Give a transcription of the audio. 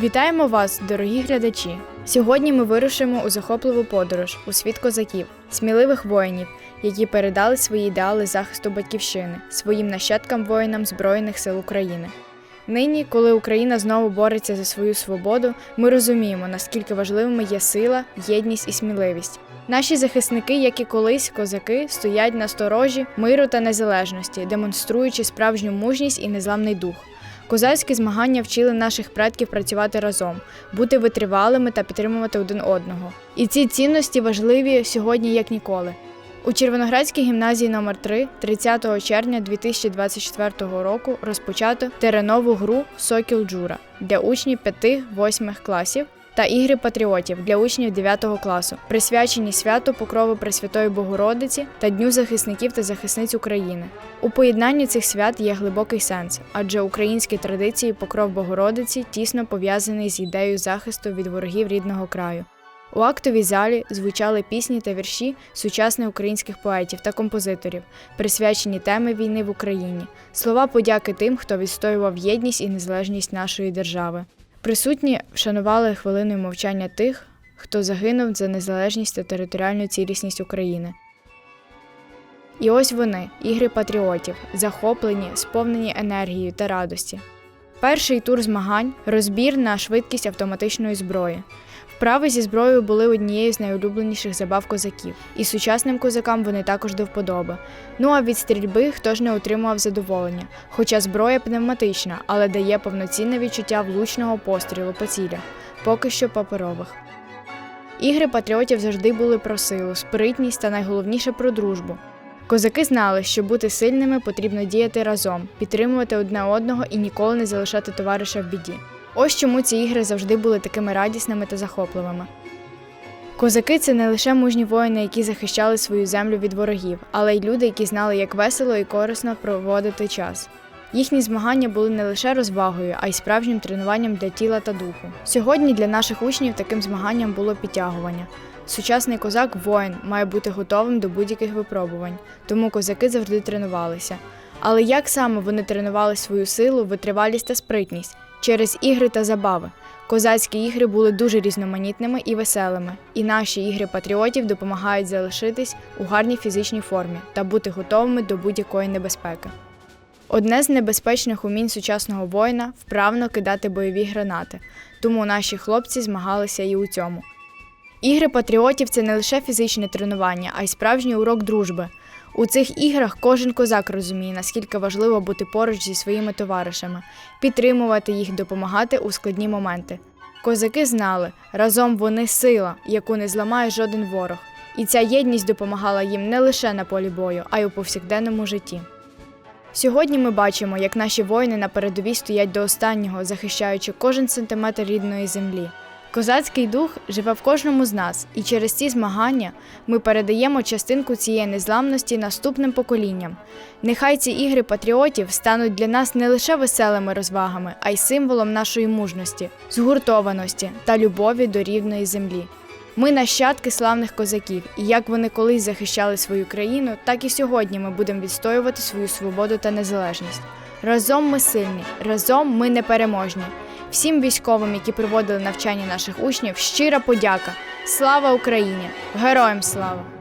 Вітаємо вас, дорогі глядачі! Сьогодні ми вирушимо у захопливу подорож у світ козаків, сміливих воїнів, які передали свої ідеали захисту батьківщини своїм нащадкам воїнам Збройних сил України. Нині, коли Україна знову бореться за свою свободу, ми розуміємо, наскільки важливими є сила, єдність і сміливість. Наші захисники, як і колись козаки, стоять на сторожі миру та незалежності, демонструючи справжню мужність і незламний дух. Козацькі змагання вчили наших предків працювати разом, бути витривалими та підтримувати один одного. І ці цінності важливі сьогодні як ніколи. У Червоноградській гімназії номер 3 30 червня 2024 року розпочато теренову гру Сокіл Джура для учнів 5-8 класів та ігри патріотів для учнів 9 класу, присвячені святу Покрови Пресвятої Богородиці та Дню захисників та захисниць України. У поєднанні цих свят є глибокий сенс, адже українські традиції Покров Богородиці тісно пов'язаний з ідеєю захисту від ворогів рідного краю. У актовій залі звучали пісні та вірші сучасних українських поетів та композиторів, присвячені теми війни в Україні, слова подяки тим, хто відстоював єдність і незалежність нашої держави. Присутні вшанували хвилиною мовчання тих, хто загинув за незалежність та територіальну цілісність України. І ось вони, ігри патріотів, захоплені, сповнені енергією та радості. Перший тур змагань розбір на швидкість автоматичної зброї. Вправи зі зброєю були однією з найулюбленіших забав козаків, і сучасним козакам вони також до вподоби. Ну а від стрільби хто ж не отримував задоволення, хоча зброя пневматична, але дає повноцінне відчуття влучного пострілу по цілях, поки що паперових. Ігри патріотів завжди були про силу, спритність та найголовніше про дружбу. Козаки знали, що бути сильними потрібно діяти разом, підтримувати одне одного і ніколи не залишати товариша в біді. Ось чому ці ігри завжди були такими радісними та захопливими. Козаки це не лише мужні воїни, які захищали свою землю від ворогів, але й люди, які знали, як весело і корисно проводити час. Їхні змагання були не лише розвагою, а й справжнім тренуванням для тіла та духу. Сьогодні для наших учнів таким змаганням було підтягування. Сучасний козак воїн має бути готовим до будь-яких випробувань, тому козаки завжди тренувалися. Але як саме вони тренували свою силу, витривалість та спритність? Через ігри та забави. Козацькі ігри були дуже різноманітними і веселими, і наші ігри патріотів допомагають залишитись у гарній фізичній формі та бути готовими до будь-якої небезпеки. Одне з небезпечних умінь сучасного воїна вправно кидати бойові гранати, тому наші хлопці змагалися і у цьому. Ігри патріотів це не лише фізичне тренування, а й справжній урок дружби. У цих іграх кожен козак розуміє, наскільки важливо бути поруч зі своїми товаришами, підтримувати їх, допомагати у складні моменти. Козаки знали, разом вони сила, яку не зламає жоден ворог, і ця єдність допомагала їм не лише на полі бою, а й у повсякденному житті. Сьогодні ми бачимо, як наші воїни на передовій стоять до останнього, захищаючи кожен сантиметр рідної землі. Козацький дух живе в кожному з нас, і через ці змагання ми передаємо частинку цієї незламності наступним поколінням. Нехай ці ігри патріотів стануть для нас не лише веселими розвагами, а й символом нашої мужності, згуртованості та любові до рівної землі. Ми нащадки славних козаків, і як вони колись захищали свою країну, так і сьогодні ми будемо відстоювати свою свободу та незалежність. Разом ми сильні, разом ми непереможні. Всім військовим, які проводили навчання наших учнів, щира подяка. Слава Україні! Героям слава!